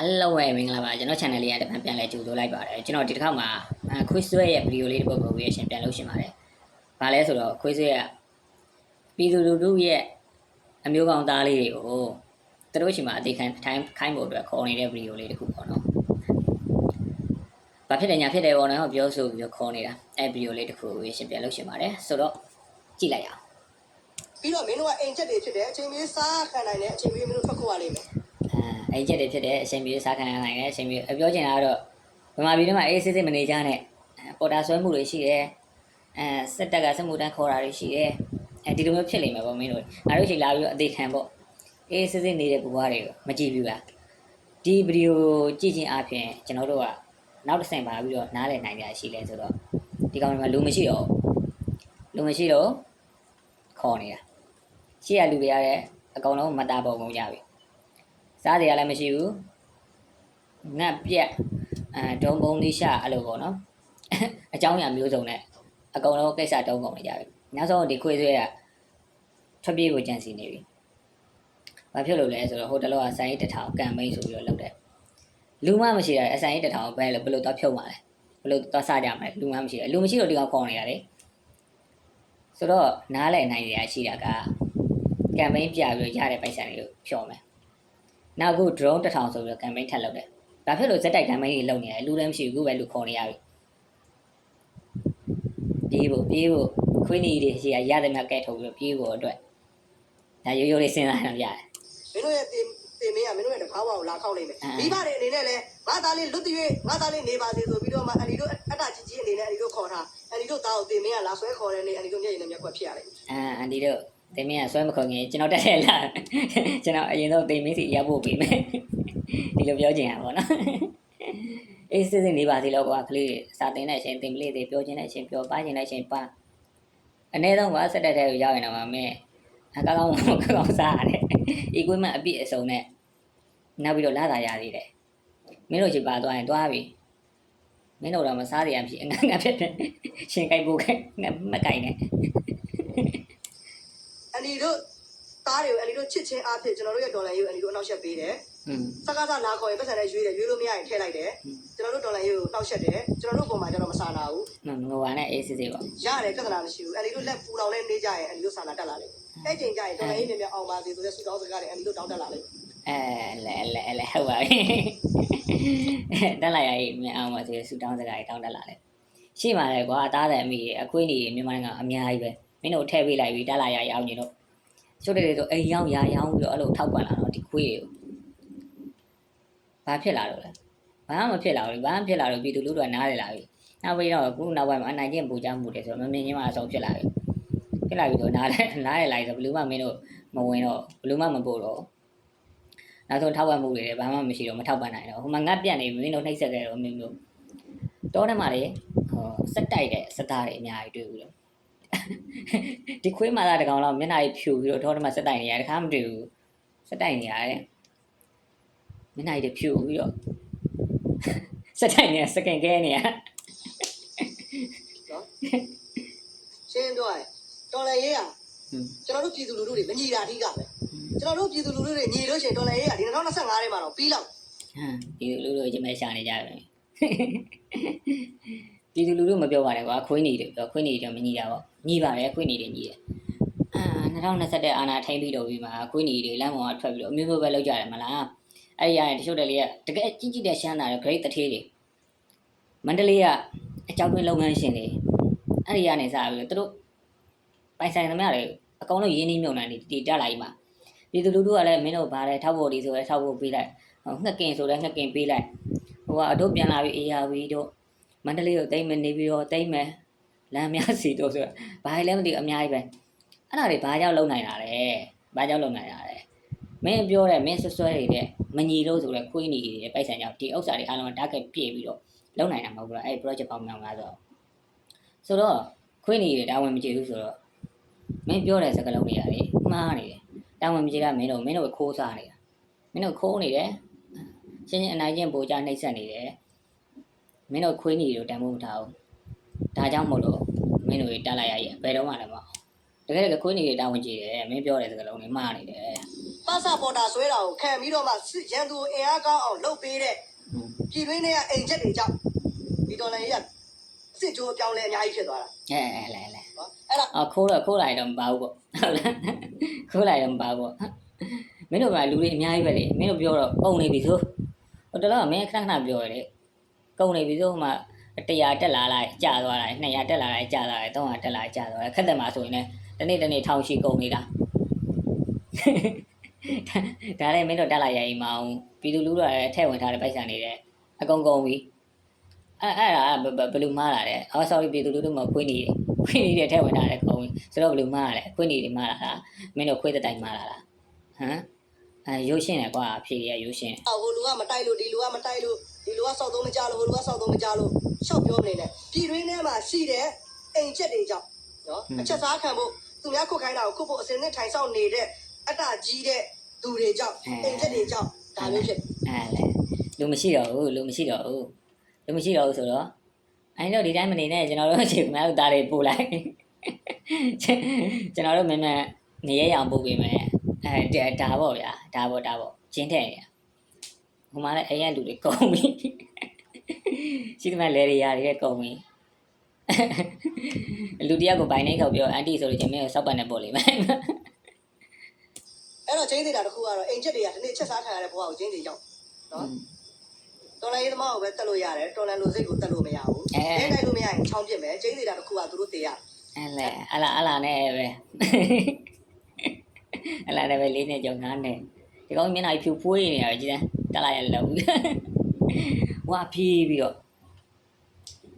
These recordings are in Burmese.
အားလုံးပဲမင်္ဂလာပါကျွန်တော် channel လေးကတစ်ခါပြန်လဲကြိုဆိုလိုက်ပါတယ်ကျွန်တော်ဒီတစ်ခါမှာ quiz ရဲ့ video လေးတစ်ပုဒ်ကို reaction ပြန်လုပ်ရှင်ပါတယ်။ဘာလဲဆိုတော့ quiz ရဲ့ပြည်သူလူထုရဲ့အမျိုးကောင်းသားလေးတွေကိုသူတို့ရှိမှအသေးခံထိုင်းခိုင်းဖို့အတွက်ခေါ်နေတဲ့ video လေးတစ်ခုပေါ့နော်။ဘာဖြစ်တယ်ညာဖြစ်တယ်ပေါ့နော်ပြောဆိုပြီးတော့ခေါ်နေတာအဲ video လေးတစ်ခု reaction ပြန်လုပ်ရှင်ပါတယ်ဆိုတော့ကြည့်လိုက်ရအောင်ပြီးတော့မင်းတို့ကအိမ်ချက်တွေဖြစ်တယ်အချိန်မီစားခံနိုင်တယ်အချိန်မီမင်းတို့ထွက်ခွာရလိမ့်မယ် အဲအဲ့ချက်တွေဖြစ်တဲ့အချိန်ပြေစားခံရနိုင်တယ်အချိန်ပြေပြောချင်တာကတော့ဗမာပြည်ထဲမှာအေးစစ်စစ်မနေကြနဲ့ပေါ်တာဆွဲမှုတွေရှိတယ်အဲစက်တက်ကစက်မှုတန်းခေါ်တာတွေရှိတယ်အဲဒီလိုမျိုးဖြစ်နေမှာပေါ့မင်းတို့ငါတို့ချိန်လာပြီးတော့အသေးခံပေါ့အေးစစ်စစ်နေတဲ့ဘဝတွေကိုမကြည့်ဘူးလားဒီဗီဒီယိုကြည့်ခြင်းအပြင်ကျွန်တော်တို့ကနောက်တစ်ဆင့်ပါပြီးတော့နားလည်နိုင်ကြရှိလဲဆိုတော့ဒီကောင်တွေမှာလူမရှိတော့လူမရှိတော့ခေါ်နေတာရှေ့ရလူတွေရတဲ့အကောင်လုံးမတာပုံကုန်ကြပြီ စားစရာလည်းမရှိဘူးငတ်ပြက်အဲဒုံကုန်းလေးရှာအဲ့လိုပေါ့နော်အကြောင်းအရာမျိုးစုံနဲ့အကုန်လုံးကိစ္စတုံးကုန်နေကြပြီနောက်ဆုံးဒီခွေးဆွဲကထွက်ပြေးကိုကြံစီနေပြီဘာဖြစ်လို့လဲဆိုတော့ဟိုတလောကဆိုင်တစ်ထောင်ကမ်ပိန်းဆိုပြီးတော့လုပ်တယ်လူမမရှိတာအဆိုင်တစ်ထောင်ဘယ်လိုဘယ်လိုတော့ဖြုတ်မှာလဲဘယ်လိုတော့စကြမှာလဲလူမမရှိတယ်လူမရှိတော့ဒီကောင်ခေါ်နေရတယ်ဆိုတော့နားလည်နိုင်ရရှိတာကကမ်ပိန်းပြပြီးရတဲ့ပိုက်ဆံတွေကိုဖြော်မယ် နောက်အခု drone တစ်ထောင်ဆိုပြီးတော့ campaign ထပ်လုပ်တယ်။ဘာဖြစ်လို့ဇက်တိုက် campaign တွေလုပ်နေလဲလူလည်းမရှိဘူးခုပဲလူခေါ်နေရပြီ။ပြေးဖို့ပြေးဖို့ခွေးနေတွေရှိရရတဲ့မြတ်ကဲထုတ်ပြီးတော့ပြေးဖို့အတွက်ဒါရိုးရိုးလေးစဉ်းစားရအောင်ရတယ်မင်းတို့ရဲ့တင်တင်မင်းကမင်းတို့ရဲ့တကားဝါကိုလာခောက်လိမ့်မယ်အာမိဘတွေအနေနဲ့လည်းငါသားလေးလွတ်တရွေ့ငါသားလေးနေပါစေဆိုပြီးတော့မှအန်ဒီတို့အတ္တကြီးကြီးအနေနဲ့အန်ဒီတို့ခေါ်ထားအန်ဒီတို့သားကိုတင်မင်းကလာဆွဲခေါ်တဲ့နေ့အန်ဒီတို့မျက်ရည်နဲ့မျက်ခွက်ဖြစ်ရလိမ့်မယ်။အာအန်ဒီတို့ တင်မင်းကဆွဲမခုံငင်ကျွန်တော်တက်တယ်လား။ကျွန်တော်အရင်ဆုံးတင်မင်းစီရောက်ဖို့ပေးမယ်။ဒီလိုပြောချင်ရပါတော့။အေးစစ်စစ်နေပါသေးတော့ကွာကလေးတွေစာတင်တဲ့အချိန်တင်ပလေးတွေပြောချင်တဲ့အချိန်ပြောပါချင်တဲ့အချိန်ပါအနည်းဆုံးကစက်တက်တဲ့ကိုရောက်ရင်တော့မင်းအကောင်းကောင်းကောင်းကောင်းစားရတယ် equipment အပြည့်အစုံနဲ့နောက်ပြီးတော့လာတာရသေးတယ်မင်းတို့ချစ်ပါသွားရင်သွားပြီမင်းတို့တော့မစားရရဖြစ်အငငဖြစ်တယ်ရှင်ကြိုက်ဖို့ခဲမကြိုက်နဲ့ အန်ဒီတို့သားတွေကိုအန်ဒီတို့ချစ်ချင်းအားဖြင့်ကျွန်တော်တို့ရဲ့ဒေါ်လာရေးကိုအန်ဒီတို့အနောက်ရှက်ပေးတယ်อืมစကားစားလာခေါ်ရင်ပတ်စံနဲ့ရွေးတယ်ရွေးလို့မရရင်ထည့်လိုက်တယ်ကျွန်တော်တို့ဒေါ်လာရေးကိုတောက်ရှက်တယ်ကျွန်တော်တို့ပုံမှန်ကျတော့မစားနာဘူးငိုပါနဲ့အေးစစ်စစ်ပေါ့ရတယ်ပြဿနာမရှိဘူးအန်ဒီတို့လက်ပူလောင်လဲနေကြရင်အန်ဒီတို့စာနာတက်လာလိမ့်မယ်အဲ့ချိန်ကျရင်ဒေါ်လာရေးမြန်မြန်အောင်ပါစေဆိုတဲ့စူတောင်းစကားတွေအန်ဒီတို့တောင်းတက်လာလိမ့်မယ်အဲလဲလဲလဲဟုတ်ပါပြီတက်လာရည်မအောင်ပါစေဆူတောင်းစကားကြီးတောင်းတက်လာတယ်ရှိပါလေကွာအသားတယ်အမိအခွေးနေမြန်မာနိုင်ငံအများကြီးပဲ မင်းတို့ထည့်ပေးလိုက်ပြီတက်လာရည်အောင်နေတော့ချို့တွေဆိုအိမ်ရောက်ရာရောင်းပြီးတော့အဲ့လိုထောက်ပံ့လာတော့ဒီခွေးတွေကိုဘာဖြစ်လာတော့လဲဘာမှမဖြစ်လာဘူးဘာမှဖြစ်လာတော့ပြည်သူလူထုကနားလေလာပြီနောက်ပြီးတော့ခုနောက်ပိုင်းမှာအနိုင်ကျင့်ပူကြမှုတွေဆိုတော့မမြင်ချင်းမှအဆုံးဖြစ်လာပြီဖြစ်လာပြီဆိုနားလေနားလေလိုက်ဆိုဘယ်လူမှမင်းတို့မဝင်တော့ဘယ်လူမှမပို့တော့နောက်ဆုံးထောက်ပံ့မှုတွေလည်းဘာမှမရှိတော့မထောက်ပံ့နိုင်တော့ဟိုမှာငတ်ပြတ်နေမင်းတို့နှိပ်စက်ကြတော့မျိုးမျိုးတောထဲမှာလေဟိုစက်တိုက်တဲ့စက်သားတွေအများကြီးတွေ့ဘူးလေ ဒီခွေးမာလာတကောင်တော့မျက်နှာကြီးဖြူပြီးတော့တောထဲမှာစက်တိုက်နေရတခါမတွေ့ဘူးစက်တိုက်နေရတယ်မျက်နှာကြီးဖြူပြီးတော့စက်တိုက်နေစကင်ကဲနေရနော်ရှင်းတော့တော်လည်းရေးရဟွန်းကျွန်တော်တို့ပြည်သူလူထုတွေမညီတာအဓိကပဲကျွန်တော်တို့ပြည်သူလူထုတွေညီလို့ရှိရင်တော်လည်းရေးရဒီ2025ထဲမှာတော့ပြီးလောက်ဟမ်ဒီလူလူချင်းပဲရှာနေကြတယ် ဒီလူလူတို့မပြောပါနဲ့ကွာခွေးနေတယ်ပြောခွေးနေတယ်မညီတာပေါ့ညီပါတယ်ခွေးနေတယ်ညီတယ်အာ2021အာနာထိမ့်ပြီးတော့ပြီးမှာခွေးနီတွေလမ်းပေါ်ကထွက်ပြီးတော့အမျိုးမျိုးပဲလောက်ကြတယ်မလားအဲ့ဒီရရင်တချို့တလေကတကယ်ကြီးကြီးတဲ့ရှမ်းတာတွေ great တထေးတွေမန္တလေးကအကြောင်းတွင်းလုပ်ငန်းရှင်တွေအဲ့ဒီရနေစားပြီးတော့သူတို့ပိုင်ဆိုင်သမျှတွေအကုန်လုံးရင်းနှီးမြုပ်နှံနေတည်တက်လာကြီးမှာပြည်သူလူထုကလည်းမင်းတို့ဗာလဲထောက်ဖို့ဒီဆိုရဲထောက်ဖို့ပေးလိုက်ဟိုငှက်ကင်ဆိုလဲငှက်ကင်ပေးလိုက်ဟိုကအတို့ပြန်လာပြီးအေးရပြီးတော့ မန္တလေးကိုတိမ့်မနေပြီးတော့တိမ့်မယ်လမ်းများစီတော့ဆိုတော့ဘာလဲမသိဘူးအများကြီးပဲအဲ့ဒါတွေဘာကြောင့်လုံနိုင်တာလဲဘာကြောင့်လုံနိုင်တာလဲမင်းပြောတဲ့မင်းဆွဆွဲတွေတဲ့မညီလို့ဆိုတဲ့ခွေးနေတွေတဲ့ပိုက်ဆံကြောင့်ဒီဥစ္စာတွေအားလုံး target ပြည့်ပြီးတော့လုံနိုင်တာမဟုတ်ဘူးလားအဲ့ project ပေါင်းမြောင်လားဆိုတော့ဆိုတော့ခွေးနေတွေတာဝန်မကျေဘူးဆိုတော့မင်းပြောတဲ့စကားလုံးတွေရတယ်မှားနေတယ်တာဝန်မကျေတာမင်းတို့မင်းတို့ခိုးစားနေတာမင်းတို့ခိုးနေတယ်ရှင်းရှင်းအနိုင်ချင်းပိုကြနှိပ်စက်နေတယ် မင်းတို့ခွေးနေတွေတန်ဖိုးမထားဘူးဒါကြောင့်မို့လို့မင်းတို့တက်လိုက်ရရဲ့ဘယ်တော့မှလည်းမဟုတ်တကယ်တကယ်ခွေးနေတာဝန်ကြည့်တယ်မင်းပြောတဲ့စကားလုံးတွေမှားနေတယ်ဟပါစာပေါ်တာဆွဲတာကိုခံပြီးတော့မှစစ်ရန်သူအင်အားကောင်းအောင်လုပ်ပေးတဲ့ပြည်တွင်းတွေကအိမ်ချက်တွေကြောင့်ဒီဒေါ်လာကြီးကစစ်ကြိုးအပြောင်းလဲအများကြီးဖြစ်သွားတာအဲအဲလဲလဲနော်အဲ့ဒါအော်ခိုးတော့ခိုးလိုက်တော့မပါဘူးပေါ့ဟုတ်လားခိုးလိုက်တော့မပါဘူးပေါ့မင်းတို့ကလူတွေအများကြီးပဲလေမင်းတို့ပြောတော့ပုံနေပြီဆိုဟိုတလောကမင်းခဏခဏပြောရလေ ကုန်နေပြီဆိုမှ100တက်လာလိုက်ကြာသွားလိုက်200တက်လာလိုက်ကြာသွားလိုက်300တက်လာလိုက်ကြာသွားလိုက်ခက်တယ်မှာဆိုရင်လည်းတနေ့တနေ့ထောင်ရှိကုန်နေတာဒါလည်းမင်းတို့တက်လာရရင်မအောင်ပြည်သူလူထုကလည်းထဲ့ဝင်ထားတဲ့ပိုက်ဆံနေတယ်အကုန်ကုန်ပြီအဲ့အဲ့ဒါဘဘယ်လိုမှားလာလဲအော် sorry ပြည်သူလူထုမခွေးနေတယ်ခွေးနေတဲ့ထဲ့ဝင်ထားတဲ့ကုန်ပြီဆိုတော့ဘယ်လိုမှားလာလဲခွေးနေတွေမှားလာတာမင်းတို့ခွေးတဲ့တိုင်မှားလာတာဟမ် အဲရိုးရှင်းတယ်ကွာအဖြေရရိုးရှင်းတယ်ဟိုလူကမတိုက်လို့ဒီလူကမတိုက်လို့ဒီလူကစောက်သုံးမကြလို့ဟိုလူကစောက်သုံးမကြလို့ရှောက်ပြောမနေနဲ့ပြည်တွင်းထဲမှာရှိတဲ့အိမ်ချက်တွေကြောင့်နော်အချက်စားခံဖို့သူများခုတ်ခိုင်းတာကိုခုတ်ဖို့အစင်းနဲ့ထိုင်ဆောင်နေတဲ့အတ္တကြီးတဲ့သူတွေကြောင့်အိမ်ချက်တွေကြောင့်ဒါမျိုးဖြစ်အဲလေလူမရှိတော့ဘူးလူမရှိတော့ဘူးလူမရှိတော့ဘူးဆိုတော့အဲတော့ဒီတိုင်းမနေနဲ့ကျွန်တော်တို့အချိန်ကများသားတွေပို့လိုက်ကျွန်တော်တို့မင်းမနေရအောင်ပို့ပေးမယ် အဲဒါပေါ့ဗျာဒါပေါ့ဒါပေါ့ကျင်းထည့်နေဟိုမှာလည်းအိမ်ရလူတွေကုန်ပြီရှိသမျှလဲတွေရတွေကုန်ပြီလူတယောက်ကိုဘိုင်နေခေါက်ပြောအန်တီဆိုလို့ချင်းမင်းကိုစောက်ပတ်နေပို့လိမ့်မယ်အဲ့တော့ချင်းနေတာတစ်ခုကတော့အိမ်ချက်တွေကဒီနေ့ချက်စားခံရတဲ့ဘဝကိုချင်းတွေကြောင့်နော်တော်လိုင်းရေးသမားကိုပဲတက်လို့ရတယ်တော်လန်လူစိတ်ကိုတက်လို့မရဘူးအဲတိုက်လို့မရရင်ချောင်းပြစ်မယ်ချင်းနေတာတစ်ခုကသူတို့တေရအဲ့လေအလားအလားနဲ့ပဲ အလားနဲ့ပဲလေးနဲ့ကြောင်ငါးနဲ့ဒီကောင်မျက်နှာဖြူဖွေးနေရတယ်ကြည်တယ်တက်လိုက်ရလုံးဝါဖြီးပြီးတော့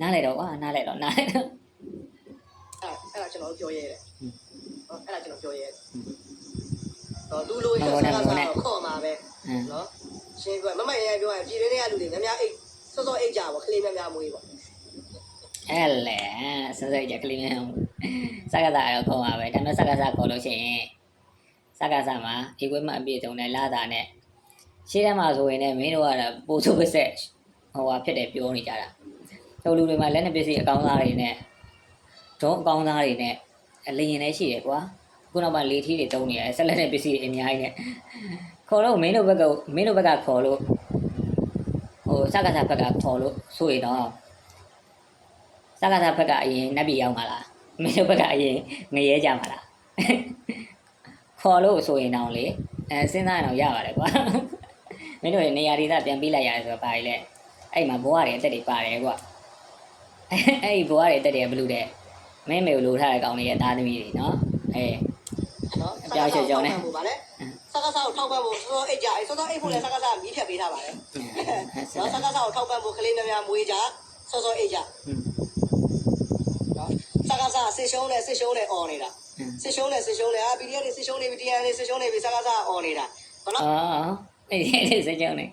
နားလေတော့ဝါနားလေတော့နားလေတော့အဲ့အဲ့ဒါကျွန်တော်တို့ပြောရဲတယ်ဟုတ်အဲ့ဒါကျွန်တော်ပြောရဲတယ်တော့လူလိုချက်စားတာတော့ခေါ်မှာပဲဟမ်နော်ရှင်းပြောမမရရပြောရင်ပြည်တွင်းတွေကလူတွေများများအိတ်စောစောအိတ်ကြပါခလေးများများမွေးပါအဲ့လေစစကြကလေးမျိုးစကားစားတော့ခေါ်ပါပဲဒါပေမဲ့စကားစားခေါ်လို့ရှိရင် စကားစားမှာဒီကွေးမှအပြည့်စုံနဲ့လာတာနဲ့ရှေ့ထဲမှာဆိုရင်လည်းမင်းတို့ကတော့ပို့ဆိုပစက်ဟိုဟာဖြစ်တယ်ပြောနေကြတာတို့လူတွေမှာလက်နဲ့ပစ္စည်းအကောင်းသားတွေနဲ့ဒုံးအကောင်းသားတွေနဲ့အလရင်လည်းရှိတယ်ကွာခုနောက်မှလေထီးတွေတုံးနေတယ်ဆက်လက်တဲ့ပစ္စည်းတွေအများကြီးနဲ့ခေါ်လို့မင်းတို့ဘက်ကမင်းတို့ဘက်ကခေါ်လို့ဟိုစကားစားဘက်ကခေါ်လို့ဆိုရင်တော့စကားစားဘက်ကအရင်နတ်ပြည်ရောက်မှာလားမင်းတို့ဘက်ကအရင်ငရဲကြမှာလား ခေါ်လို့ဆိုရင်တော့လေအဲစဉ်းစားရင်တော့ရပါတယ်ကွာမင်းတို့ရဲ့နေရာဒေသပြန်ပေးလိုက်ရတယ်ဆိုတော့ပါလေလေအဲ့မှာဘဝတွေအသက်တွေပါတယ်ကွာအဲ့ဒီဘဝတွေအသက်တွေကဘယ်လိုတဲ့မင်းမေကိုလိုထားတဲ့ကောင်လေးရဲ့သားသမီးတွေနော်အဲနော်အပြောင်းအရွှေ့ကြောင်းနဲ့ဟိုဗာလဲစကားစားကိုထောက်ပံ့ဖို့စောစောအိတ်ကြအိတ်စောစောအိတ်ဖို့လည်းစကားစားမီးဖြတ်ပေးထားပါတယ်နော်စကားစားကိုထောက်ပံ့ဖို့ခလေးများများမွေးကြစောစောအိတ်ကြနော်စကားစားစစ်ရှုံးနဲ့စစ်ရှုံးနဲ့អော်နေတာ စစ်ရှုံးနဲ့စစ်ရှုံးနဲ့အာ PDF တွေစစ်ရှုံးနေပြီ TN တွေစစ်ရှုံးနေပြီစကားစားអော်နေတာဘာလို့အော်အဲ့ဒီအဲ့ဒီစကြောင်းနေ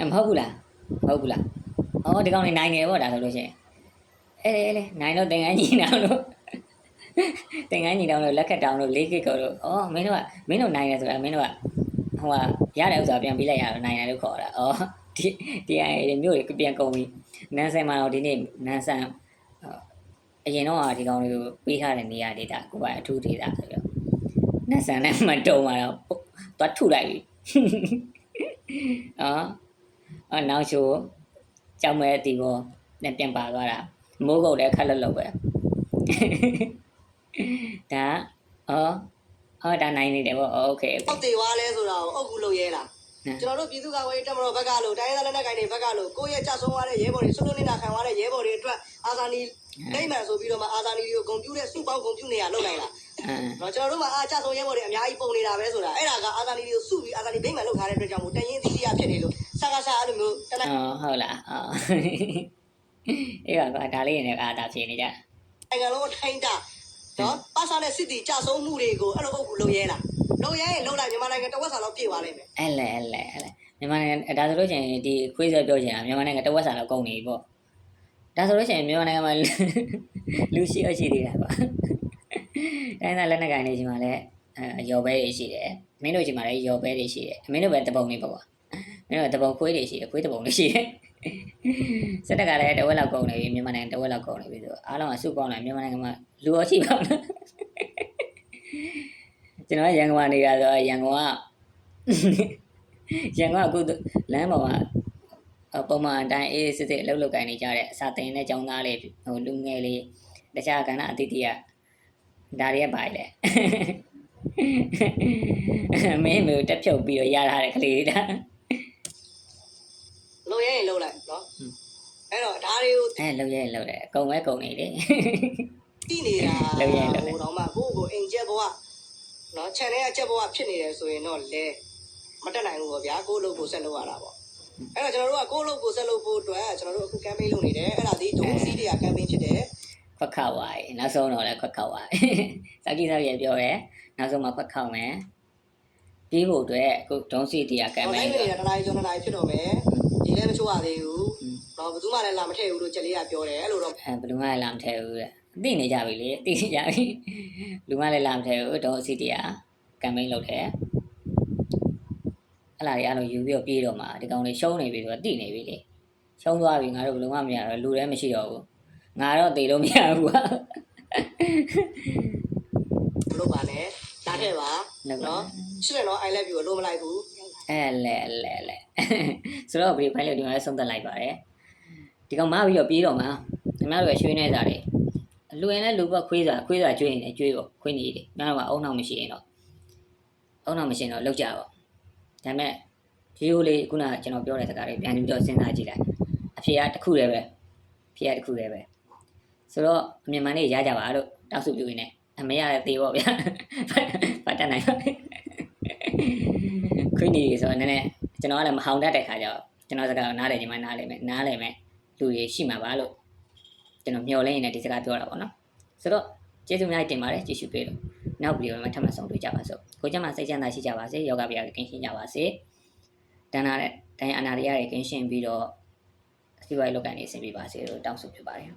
အမဟုတ်ဘူးလားမဟုတ်ဘူးလားအော်ဒီကောင်နေနိုင်နေပေါ့ဒါဆိုလို့ရှိရင်အဲ့လေလေနိုင်တော့တင်ငန်းကြီးနောင်လို့တင်ငန်းကြီးနောင်လို့လက်ခတ်တောင်းလို့၄ကစ်ကိုလို့အော်မင်းတို့ကမင်းတို့နိုင်တယ်ဆိုတာမင်းတို့ကဟိုကရတဲ့ဥစ္စာပြန်ပေးလိုက်ရတော့နိုင်တယ်လို့ခေါ်တာအော်ဒီဒီအိုင်မျိုးတွေပြန်ကုန်ပြီနန်းဆန်မှာတော့ဒီနေ့နန်းဆန် အရင်တော့ဒီကောင်တွေကိုပေးထားတဲ့နေရာဒေတာကိုယ်ကအထူးဒေတာဆိုတော့နန်းဆန်နဲ့မတုံမှာတော့သွားထုလိုက်ပြီ အော်အော်နောက်ချိုကြောင်မဲအတီဘောနဲ့ပြန်ပါသွားတာမိုးကုတ်လည်းခက်လက်လောက်ပဲဒါအော်အော်ဒါနိုင်နေတယ်ဗောโอเค အောက်တေဝါလဲဆိုတာကိုအုပ်ကူလို့ရဲလား ဟမ် ကျွန်တော်တို့ပြည်သူ့ကာကွယ်ရေးတပ်မတော်ဘက်ကလို့တိုင်းရင်းသားလက်နက်ကိုင်တွေဘက်ကလို့ကိုယ့်ရဲ့ကြဆုံးသွားတဲ့ရဲဘော်တွေဆွလွတ်နေတာခံသွားတဲ့ရဲဘော်တွေအတွက်အာဇာနည်ဒိမ့်မှန်ဆိုပြီးတော့မှအာဇာနည်တွေကိုဂုံပြူတဲ့စုပေါင်းဂုံပြူနေရလောက်နိုင်လားအင်းနော်ကျွန်တော်တို့မှာအာကြဆုံးရဲဘော်တွေအများကြီးပုံနေတာပဲဆိုတာအဲ့ဒါကအာဇာနည်တွေကိုစုပြီးအာဇာနည်ဒိမ့်မှန်လောက်ထားတဲ့အတွက်ကြောင့်မို့တရင်သီးသီးရဖြစ်နေလို့စကားစားအဲ့လိုမျိုးတနက်အော်ဟုတ်လားအော်အေးပါကွာဒါလေးနဲ့အာတာဖြေနေကြနိုင်ငံလုံးအထိုင်းတာနော်ပါစာနဲ့စစ်တီကြဆုံးမှုတွေကိုအဲ့လိုအုပ်ကူလို့ရဲလား လို့ရဲရင်လုံလိုက်မြန်မာနိုင်ငံတဝက်စာလောက်ပြေသွားလိမ့်မယ်အဲ့လေအဲ့လေအဲ့လေမြန်မာနိုင်ငံဒါဆိုလို့ရှိရင်ဒီခွေးဆွဲပြောချင်တာမြန်မာနိုင်ငံတစ်ဝက်စာလောက်ကုန်နေပြီပေါ့ဒါဆိုလို့ရှိရင်မြန်မာနိုင်ငံမှာလူရှိအရှိသေးတာကွာတိုင်းသားလက်နက်ကိုင်တွေကြီးမှာလည်းအဲရော်ဘဲတွေရှိတယ်မင်းတို့ကြီးမှာလည်းရော်ဘဲတွေရှိတယ်မင်းတို့ပဲတပုံနေပေါ့ကွာမင်းတို့ကတပုံခွေးတွေရှိတယ်ခွေးတပုံတွေရှိတယ်စက်တက်ကလည်းတစ်ဝက်လောက်ကုန်နေပြီမြန်မာနိုင်ငံတစ်ဝက်လောက်ကုန်နေပြီဆိုတော့အားလုံးကစုပေါင်းလာမြန်မာနိုင်ငံမှာလူရောရှိပါမလား ကျွန်တော်ကရန်ကုန်ကနေရဆိုတော့ရန်ကုန်က ရန်ကုန်ကအခုလမ်းပေါ်မှာအပုံမှန်အတိုင်းအေးစစ်စစ်အလုပ်လုပ်ကိုင်နေကြတဲ့အစာတင်တဲ့ចောင်းသားလေးဟိုလူငယ်လေးတခြားကဏ္ဍအတိတ်ကဒါတွေကပါလေ မင်းမျိုးတက်ဖြုတ်ပြီးတော့ရထားတဲ့ကလေးဒါ လုံရဲရင်လုံလိုက်နော် อืม အဲ့တော့ဒါတွေကို အဲလုံရဲလုံတယ်အကုန်ပဲကုန်နေတယ် တိနေတာ လုံရဲလုံတယ် ဟိုတော့မှကိုယ့်ကိုအိမ်ကျက်ဘဝ နော် channel ကကျက်ဘဝဖြစ်နေတယ်ဆိုရင်တော့လဲမတက်နိုင်ဘူးပေါ့ဗျာကိုယ့်လုပ်ကိုဆက်လုပ်ရတာပေါ့အဲ့တော့ကျွန်တော်တို့ကကိုယ့်လုပ်ကိုဆက်လုပ်ဖို့အတွက်ကျွန်တော်တို့အခု campaign လုပ်နေတယ်အဲ့ဒါဒီဒုံစီးတွေက campaign ဖြစ်တယ်ခွက်ခောက်သွားပြီနောက်ဆုံးတော့လည်းခွက်ခောက်သွားပြီစာကြီးစားရပြောရဲနောက်ဆုံးမှခွက်ခောက်မယ်ပြီးဖို့အတွက်အခုဒုံးစီတရားကံဟိုမိုလိုင်းင်းတော့နေတာတနားရီကျော်တနားရီဖြစ်တော့မယ်ဒီလည်းမချိုးရသေးဘူးอืมတော့ဘယ်သူမှလည်းလာမထည့်ဘူးလို့ချက်လေးကပြောတယ်အဲ့လိုတော့အဲဘလူးမလည်းလာမထဲဘူးတဲ့ သိနေကြပြီလေသိနေကြပြီဘလူးမလည်းလာမထဲဘူးဒုံးစီတရားကံမိုင်းလုပ်တယ်အဲ့လာတွေအားလုံးယူပြီးတော့ပြေးတော့မှာဒီကောင်လေးရှုံးနေပြီဆိုတော့သိနေပြီလေရှုံးသွားပြီငါတို့ဘလူးမမရတော့လူလည်းမရှိတော့ဘူးငါတော့သေလို့မရဘူးကွာမလုပ်ပါနဲ့တားခဲ့ပါနော်နော်ရှင်းတယ်နော် I love you လို့မလိုက်ဘူးအဲလဲလဲလဲဆိုတော့ဗီဒီယိုဖိုင်လေးဒီမှာလည်းဆုံးသက်လိုက်ပါတယ်ဒီကောင်မပြီးတော့ပြေးတော့မှာညီမတို့ရဲ့ရွှေနေစားတွေ လူရင်လည်းလူကခွေးစားခွေးစားကျွေးရင်လည်းကျွေးပေါ့ခွေးနေတယ်ညီမတို့ကအုံနောက်မရှိရင်တော့အုံနောက်မရှိရင်တော့လောက်ကြပေါ့ဒါပေမဲ့ဗီဒီယိုလေးခုနကကျွန်တော်ပြောတဲ့စကားလေးပြန်ပြီးတော့စဉ်းစားကြည့်လိုက်အဖေကတစ်ခုတည်းပဲအဖေကတစ်ခုတည်းပဲဆိုတော့အမြင်မှန်လေးရကြပါလို့တောက်စုပြူနေအမေရတဲ့သေးပေါ့ဗျာပတ်တတ်နိုင်ပါခွေးနေဆိုတော့နည်းနည်းကျွန်တော်ကလည်းမဟောင်တတ်တဲ့ခါကျတော့ကျွန်တော်စကားကိုနားလည်ခြင်းမနားလည်မယ်နားလည်မယ်လူတွေရှိမှာပါလို့ ကျွန်တော်မျှော်လင့်ရင်လည်းဒီစကားပြောတာပေါ့နော်ဆိုတော့ကျေးဇူးများတင်ပါတယ်ကြည့်ရှုပေးလို့နောက်ဗီဒီယိုမှာထပ်မံဆုံတွေ့ကြပါစို့ကိုကျမစိတ်ချမ်းသာရှိကြပါစေယောဂဗျာကင်းရှင်းကြပါစေတဏှာနဲ့တိုင်းအနာရိယတွေကင်းရှင်းပြီးတော့စီးပွားရေးလုပ်ကိုင်နေအဆင်ပြေပါစေလို့တောင်းဆိုဖြစ်ပါတယ်